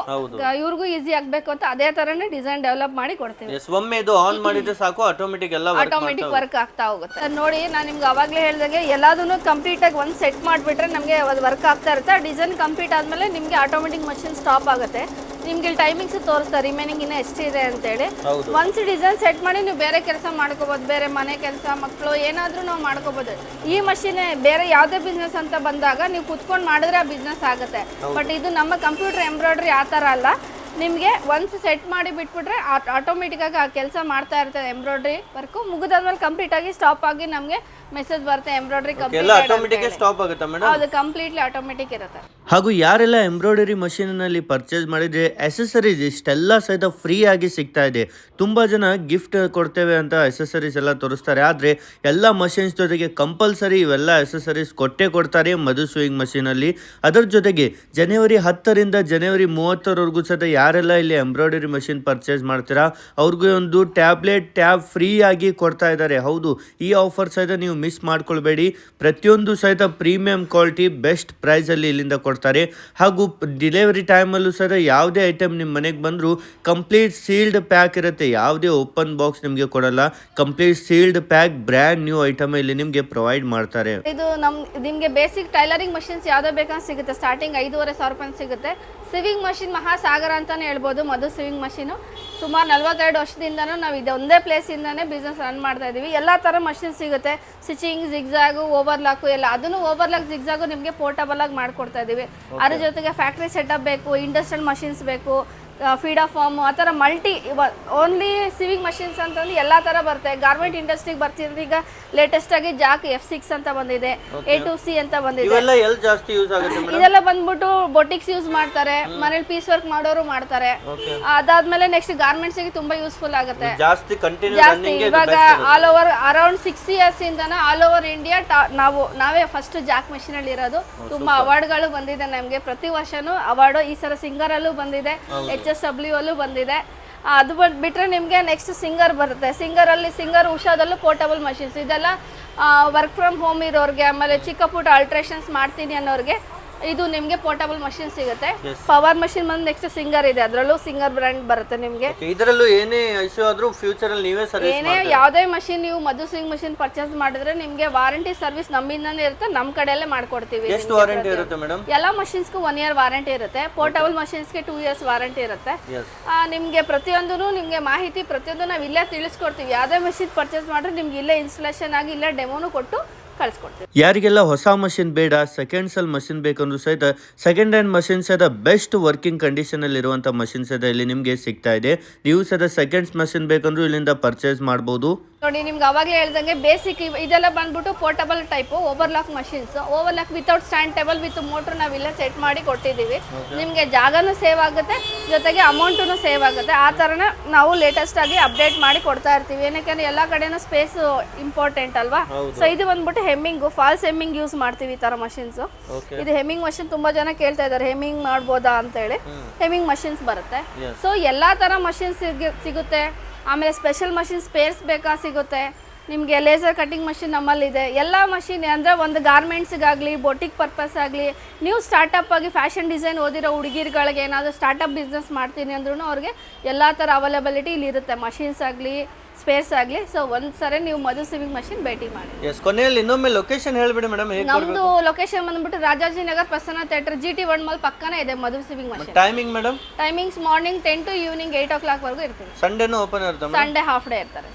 ಇವ್ರಿಗೂ ಈಸಿ ಆಗಬೇಕು ಅಂತ ಅದೇ ಥರನೇ ಡಿಸೈನ್ ಡೆವಲಪ್ ಮಾಡಿ ಕೊಡ್ತೀವಿ. ಒಮ್ಮೆ ಇದು ಆನ್ ಮಾಡಿದ್ರೆ ಸಾಕು ಆಟೋಮೆಟಿಕ್ ಎಲ್ಲ ವರ್ಕ್ ಆಟೋಮೆಟಿಕ್ ವರ್ಕ್ ಆಗ್ತಾ ಹೋಗುತ್ತೆ. ನೋಡಿ ನಾನು ನಿಮ್ಗೆ ಅವಾಗಲೇ ಹೇಳಿದಾಗೆ ಎಲ್ಲದನ್ನು ಕಂಪ್ಲೀಟ್ ಆಗಿ ಒಂದು ಸೆಟ್ ಮಾಡಿಬಿಟ್ರೆ ನಮಗೆ ಅದು ವರ್ಕ್ ಆಗ್ತಾ ಇರುತ್ತೆ. ಡಿಸೈನ್ ಕಂಪ್ಲೀಟ್ ಆದಮೇಲೆ ನಿಮಗೆ ಆಟೋಮೆಟಿಕ್ ಮಷಿನ್ ಸ್ಟಾಪ್ ಆಗುತ್ತೆ. ನಿಮ್ಗೆ ಇಲ್ಲಿ ಟೈಮಿಂಗ್ಸ್ ತೋರಿಸ್ತಾರೆ ರಿಮೈನಿಂಗ್ ಇನ್ನೂ ಎಷ್ಟಿದೆ ಅಂತೇಳಿ. ಒನ್ಸ್ ಡಿಸೈನ್ ಸೆಟ್ ಮಾಡಿ ನೀವು ಬೇರೆ ಕೆಲಸ ಮಾಡ್ಕೋಬೋದು ಬೇರೆ ಮನೆ ಕೆಲಸ ಮಕ್ಕಳು ಏನಾದರೂ ನಾವು ಮಾಡ್ಕೋಬೋದು. ಈ ಮಷಿನ್ ಬೇರೆ ಯಾವುದೇ ಬಿಸ್ನೆಸ್ ಅಂತ ಬಂದಾಗ ನೀವು ಕುತ್ಕೊಂಡು ಮಾಡಿದ್ರೆ ಆ ಬಿಸ್ನೆಸ್ ಆಗುತ್ತೆ. ಬಟ್ ಇದು ನಮ್ಮ ಕಂಪ್ಯೂಟರ್ ಎಂಬ್ರಾಯ್ಡ್ರಿ ಆ ಥರ ಅಲ್ಲ. ನಿಮಗೆ ಒನ್ಸ್ ಸೆಟ್ ಮಾಡಿ ಬಿಟ್ಬಿಟ್ರೆ ಆಟೋಮೆಟಿಕ್ ಆಗಿ ಆ ಕೆಲಸ ಮಾಡ್ತಾ ಇರ್ತದೆ ಎಂಬ್ರಾಯ್ಡ್ರಿ ವರ್ಕು ಮುಗಿದಾದ್ಮೇಲೆ ಕಂಪ್ಲೀಟ್ ಆಗಿ ಸ್ಟಾಪ್ ಆಗಿ ನಮಗೆ ಮೆಸೇಜ್ ಬರುತ್ತೆ ಎಂಬ್ರಾಯ್ಡ್ರಿ ಎಲ್ಲ ಕಂಪ್ಲೀಟ್ ಆಟೋಮೆಟಿಕ್ ಸ್ಟಾಪ್ ಆಗುತ್ತಾ ಮೇಡಮ್ ಅದು ಕಂಪ್ಲೀಟ್ಲಿ ಆಟೋಮೆಟಿಕ್ ಇರುತ್ತೆ. ಹಾಗೂ ಯಾರೆಲ್ಲ ಎಂಬ್ರಾಯ್ಡರಿ ಮಷೀನಲ್ಲಿ ಪರ್ಚೇಸ್ ಮಾಡಿದ್ರೆ ಅಸೆಸರೀಸ್ ಇಷ್ಟೆಲ್ಲ ಸಹಿತ ಫ್ರೀ ಆಗಿ ಸಿಗ್ತಾ ಇದೆ. ತುಂಬ ಜನ ಗಿಫ್ಟ್ ಕೊಡ್ತೇವೆ ಅಂತ ಅಸೆಸರೀಸ್ ಎಲ್ಲ ತೋರಿಸ್ತಾರೆ. ಆದರೆ ಎಲ್ಲ ಮಷೀನ್ಸ್ ಜೊತೆಗೆ ಕಂಪಲ್ಸರಿ ಇವೆಲ್ಲ ಅಸೆಸರೀಸ್ ಕೊಟ್ಟೇ ಕೊಡ್ತಾರೆ ಮಧು ಸ್ವಿಂಗ್ ಮಷೀನಲ್ಲಿ ಅದರ ಜೊತೆಗೆ ಜನವರಿ ಹತ್ತರಿಂದ ಜನವರಿ ಮೂವತ್ತರವರೆಗೂ ಸಹಿತ ಯಾರೆಲ್ಲ ಇಲ್ಲಿ ಎಂಬ್ರಾಯ್ಡರಿ ಮಷೀನ್ ಪರ್ಚೇಸ್ ಮಾಡ್ತೀರಾ ಅವ್ರಿಗೂ ಒಂದು ಟ್ಯಾಬ್ಲೆಟ್ ಟ್ಯಾಬ್ ಫ್ರೀ ಆಗಿ ಕೊಡ್ತಾ ಇದ್ದಾರೆ. ಹೌದು ಈ ಆಫರ್ ಸಹಿತ ನೀವು ಮಿಸ್ ಮಾಡ್ಕೊಳ್ಬೇಡಿ. ಪ್ರತಿಯೊಂದು ಸಹಿತ ಪ್ರೀಮಿಯಂ ಕ್ವಾಲಿಟಿ ಬೆಸ್ಟ್ ಪ್ರೈಸಲ್ಲಿ ಇಲ್ಲಿಂದ ಕೊಡ್ತಾರೆ. ಹಾಗೂ ಡಿಲೆವರಿ ಟೈಮಲ್ಲೂ ಸಹ ಯಾವುದೇ ಐಟಮ್ ನಿಮ್ಮ ಮನೆಗೆ ಬಂದರೂ ಕಂಪ್ಲೀಟ್ ಸೀಲ್ಡ್ ಪ್ಯಾಕ್ ಇರುತ್ತೆ. ಯಾವುದೇ ಓಪನ್ ಬಾಕ್ಸ್ ನಿಮಗೆ ಕೊಡಲ್ಲ. Complete sealed pack brand new item ಇಲ್ಲಿ ನಿಮಗೆ ಪ್ರೊವೈಡ್ ಮಾಡ್ತಾರೆ. ಇದು ನಮ್, ನಿಮಗೆ ಬೇಸಿಕ್ ಟೈಲರಿಂಗ್ ಮಷಿನ್ಸ್ ಯಾವುದೇ ಬೇಕಂತ ಸಿಗುತ್ತೆ. ಸ್ಟಾರ್ಟಿಂಗ್ ಐದೂವರೆ ಸಾವಿರ ರೂಪಾಯಿ ಸಿಗುತ್ತೆ. ಸಿವಿಂಗ್ ಮಷಿನ್ ಮಹಾಸಾಗರ ಅಂತಾನೆ ಹೇಳ್ಬೋದು. ಮಧು ಸಿವಿಂಗ್ ಮಷೀನು ಸುಮಾರು ನಲ್ವತ್ತೆರಡು ವರ್ಷದಿಂದನೂ ನಾವು ಇದು ಒಂದೇ ಪ್ಲೇಸಿಂದನೇ ಬಿಸ್ನೆಸ್ ರನ್ ಮಾಡ್ತಾ ಇದ್ದೀವಿ ಎಲ್ಲ ಥರ ಮಷಿನ್ ಸಿಗುತ್ತೆ. ಸ್ಟಿಚಿಂಗ್ ಜಿಗ್ಜಾಗು ಓವರ್ಲಾಕು ಎಲ್ಲ. ಅದನ್ನು ಓವರ್ಲಾಕ್ ಜಿಗ್ಜಾಗು ನಿಮಗೆ ಪೋರ್ಟಬಲ್ ಆಗಿ ಮಾಡ್ಕೊಡ್ತಾ ಇದ್ದೀವಿ ಅದ್ರ ಜೊತೆಗೆ ಫ್ಯಾಕ್ಟ್ರಿ ಸೆಟಪ್ ಬೇಕು ಇಂಡಸ್ಟ್ರಿಯಲ್ ಮಷಿನ್ಸ್ ಬೇಕು. ಫೀಡಾ ಫಾರ್ಮ್ ಆ ಥರ ಮಲ್ಟಿ ಓನ್ಲಿ ಸಿವಿಂಗ್ ಮಷಿನ್ಸ್ ಅಂತಂದು ಎಲ್ಲ ಥರ ಬರುತ್ತೆ. ಗಾರ್ಮೆಂಟ್ ಇಂಡಸ್ಟ್ರಿಗೆ ಬರ್ತಿದ್ರೆ ಈಗ ಲೇಟೆಸ್ಟ್ ಆಗಿ ಜಾಕ್ ಎಫ್ ಸಿಕ್ಸ್ ಅಂತ ಬಂದಿದೆ. ಎ ಟು ಸಿ ಅಂತ ಬಂದಿದೆ. ಇದೆಲ್ಲ ಬಂದ್ಬಿಟ್ಟು ಬೊಟಿಕ್ಸ್ ಯೂಸ್ ಮಾಡ್ತಾರೆ. ಮನೇಲಿ ಪೀಸ್ ವರ್ಕ್ ಮಾಡೋರು ಮಾಡ್ತಾರೆ. ಅದಾದ್ಮೇಲೆ ನೆಕ್ಸ್ಟ್ ಗಾರ್ಮೆಂಟ್ಸ್ಗೆ ತುಂಬಾ ಯೂಸ್ಫುಲ್ ಆಗುತ್ತೆ. ಜಾಸ್ತಿ ಇವಾಗ all over around six years ಇಂದನ ಆಲ್ ಓವರ್ ಇಂಡಿಯಾ ನಾವು ನಾವೇ ಫಸ್ಟ್ ಜಾಕ್ ಮೆಷಿನ್ ಅಲ್ಲಿ ಇರೋದು. ತುಂಬಾ ಅವಾರ್ಡ್ಗಳು ಬಂದಿದೆ ನಮಗೆ. ಪ್ರತಿ ವರ್ಷನೂ ಅವಾರ್ಡ್ ಈ ಸಲ ಸಿಂಗರ್ ಅಲ್ಲೂ ಬಂದಿದೆ. ಎಚ್ ಎಸ್ ಡಬ್ಲ್ಯೂ ಬಂದಿದೆ. ಅದು ಬಿಟ್ಟರೆ ನಿಮಗೆ ನೆಕ್ಸ್ಟ್ ಸಿಂಗರ್ ಬರುತ್ತೆ. ಸಿಂಗರಲ್ಲಿ ಸಿಂಗರ್ ಉಷಾದಲ್ಲೂ ಪೋರ್ಟಬಲ್ ಮಷಿನ್ಸ್ ಇದೆಲ್ಲ ವರ್ಕ್ ಫ್ರಮ್ ಹೋಮ್ ಇರೋರಿಗೆ, ಆಮೇಲೆ ಚಿಕ್ಕ ಪುಟ್ಟ ಆಲ್ಟ್ರೇಷನ್ಸ್ ಮಾಡ್ತೀನಿ ಅನ್ನೋರಿಗೆ ಇದು ನಿಮಗೆ ಪೋರ್ಟಬಲ್ ಮಷಿನ್ ಸಿಗುತ್ತೆ. ಪವರ್ ಮಷಿನ್ ಬಂದು ನೆಕ್ಸ್ಟ್ ಸಿಂಗರ್ ಇದೆ. ಅದರಲ್ಲೂ ಸಿಂಗರ್ ಬ್ರ್ಯಾಂಡ್ ಬರುತ್ತೆ ನಿಮಗೆ. ಇದರಲ್ಲೂ ಏನೇ ಇಶ್ಯೂ ಆದ್ರೂ ಫ್ಯೂಚರ್ ಅಲ್ಲಿ ನೀವೇ ಸರ್ವಿಸ್ ಏನೇ ಯಾವುದೇ ಮಷಿನ್ ನೀವು ಮಧು ಸಿಂಗ್ ಮಷಿನ್ ಪರ್ಚೇಸ್ ಮಾಡಿದ್ರೆ ನಿಮಗೆ ವಾರಂಟಿ ಸರ್ವಿಸ್ ನಮ್ಮಿಂದನೇ ಇರುತ್ತೆ ನಮ್ಮ ಕಡೆಯಲ್ಲೇ ಮಾಡ್ಕೊಡ್ತೀವಿ ಎಷ್ಟು ವಾರಂಟಿ ಇರುತ್ತೆ ಮೇಡಮ್ ಎಲ್ಲ ಮಷಿನ್ಸ್ಗೂ ಒನ್ ಇಯರ್ ವಾರಂಟಿ ಇರುತ್ತೆ. ಪೋರ್ಟಬಲ್ ಮಷಿನ್ಸ್ಗೆ ಟೂ ಇಯರ್ಸ್ ವಾರಂಟಿ ಇರುತ್ತೆ. ನಿಮಗೆ ಪ್ರತಿಯೊಂದೂ ನಿಮಗೆ ಮಾಹಿತಿ ಪ್ರತಿಯೊಂದು ನಾವು ಇಲ್ಲೇ ತಿಳಿಸ್ಕೊಡ್ತೀವಿ. ಯಾವುದೇ ಮಷಿನ್ ಪರ್ಚೇಸ್ ಮಾಡಿದ್ರೆ ನಿಮ್ಗೆ ಇಲ್ಲೇ ಇನ್ಸ್ಟಾಲೇಷನ್ ಆಗಿ ಇಲ್ಲೇ ಡೆಮೋನು ಕೊಟ್ಟು ಕಳಿಸ್ಕೊಡ್ತೀವಿ. ಯಾರಿಗೆಲ್ಲ ಹೊಸ ಮಷಿನ್ ಬೇಡ ಸೆಕೆಂಡ್ಸ್ ಅಲ್ಲಿ ಮಷಿನ್ ಬೇಕಂದ್ರೂ ಸಹಿತ ಸೆಕೆಂಡ್ ಹ್ಯಾಂಡ್ ಮಷಿನ್ಸ್ ಸಹಿತ ಬೆಸ್ಟ್ ವರ್ಕಿಂಗ್ ಕಂಡೀಷನ್ ಅಲ್ಲಿ ಇರುವಂತ ಮಷಿನ್ಸ್ ಸಹಿತ ಇಲ್ಲಿ ನಿಮಗೆ ಸಿಗ್ತಾ ಇದೆ. ನೀವು ಸಹಿತ ಸೆಕೆಂಡ್ಸ್ ಮಷಿನ್ ಬೇಕಂದ್ರೂ ಇಲ್ಲಿಂದ ಪರ್ಚೇಸ್ ಮಾಡ್ಬೋದು. ನೋಡಿ ನಿಮ್ಗೆ ಅವಾಗಲೇ ಹೇಳ್ದಂಗೆ ಬೇಸಿಕ್ ಇದೆಲ್ಲ ಬಂದ್ಬಿಟ್ಟು portable type overlock machines overlock without stand table with motor ನಾವಿಲ್ಲ ಸೆಟ್ ಮಾಡಿ ಕೊಟ್ಟಿದ್ದೀವಿ. ನಿಮಗೆ ಜಾಗನೂ ಸೇವ್ ಆಗುತ್ತೆ ಜೊತೆಗೆ ಅಮೌಂಟೂ ಸೇವ್ ಆಗುತ್ತೆ. ಆ ಥರನ ನಾವು ಲೇಟೆಸ್ಟ್ ಆಗಿ ಅಪ್ಡೇಟ್ ಮಾಡಿ ಕೊಡ್ತಾ ಇರ್ತೀವಿ. ಏನಕ್ಕೆ ಎಲ್ಲ ಕಡೆನೂ ಸ್ಪೇಸ್ ಇಂಪಾರ್ಟೆಂಟ್ ಅಲ್ವಾ? ಸೊ ಇದು ಬಂದ್ಬಿಟ್ಟು ಹೆಮ್ಮಿಂಗು ಫಾಲ್ಸ್ ಹೆಮ್ಮಿಂಗ್ ಯೂಸ್ ಮಾಡ್ತೀವಿ ಈ ಥರ ಮಷಿನ್ಸು ಇದು ಹೆಮ್ಮಿಂಗ್ ಮಷಿನ್ ತುಂಬಾ ಜನ ಕೇಳ್ತಾ ಇದ್ದಾರೆ ಹೆಮ್ಮಿಂಗ್ ಮಾಡ್ಬೋದಾ ಅಂತ ಹೇಳಿ. ಹೆಮ್ಮಿಂಗ್ ಮಷಿನ್ಸ್ ಬರುತ್ತೆ. ಸೊ ಎಲ್ಲಾ ತರ ಮಷಿನ್ಸ್ ಸಿಗುತ್ತೆ. ಆಮೇಲೆ ಸ್ಪೆಷಲ್ ಮಷಿನ್ ಸ್ಪೇರ್ಸ್ ಬೇಕಾ ಸಿಗುತ್ತೆ. ನಿಮಗೆ ಲೇಸರ್ ಕಟ್ಟಿಂಗ್ ಮಷಿನ್ ನಮ್ಮಲ್ಲಿದೆ ಎಲ್ಲ ಮಷಿನ್ ಅಂದರೆ ಒಂದು ಗಾರ್ಮೆಂಟ್ಸ್ಗಾಗಲಿ ಬೊಟಿಕ್ ಪರ್ಪಸ್ ಆಗಲಿ, ನೀವು ಸ್ಟಾರ್ಟಪ್ ಆಗಿ ಫ್ಯಾಷನ್ ಡಿಸೈನ್ ಓದಿರೋ ಹುಡುಗಿರುಗಳಿಗೆ ಏನಾದರೂ ಸ್ಟಾರ್ಟಪ್ ಬಿಸ್ನೆಸ್ ಮಾಡ್ತೀನಿ ಅಂದ್ರೂ ಅವ್ರಿಗೆ ಎಲ್ಲ ಥರ ಅವೈಲೇಬಿಲಿಟಿ ಇಲ್ಲಿ ಇರುತ್ತೆ. ಮಷಿನ್ಸ್ ಆಗಲಿ ಸ್ಪೇರ್ಸ್ ಆಗಲಿ. ಸೊ ಒಂದು ಸರಿ ನೀವು ಮಧು ಸಿವಿಂಗ್ ಮಷಿನ್ ಭೇಟಿ ಮಾಡಿ. ಎಸ್ ಕೊನೆಯಲ್ಲಿ ಇನ್ನೊಮ್ಮೆ ಲೊಕೇಶನ್ ಹೇಳಿಬಿಡಿ ಮೇಡಮ್ ನಮ್ದು ಲೊಕೇಶನ್ ಬಂದ್ಬಿಟ್ಟು Rajajinagar Prasanna theatre G T one mall ಪಕ್ಕನೇ ಇದೆ Madhu sewing machine timing madam timings morning ten to evening eight o'clock ವರೆಗೂ ಇರ್ತೀವಿ. ಸಂಡೇನೂ ಓಪನ್ ಇರುತ್ತೆ ಸಂಡೇ ಹಾಫ್ ಡೇ ಇರ್ತಾರೆ.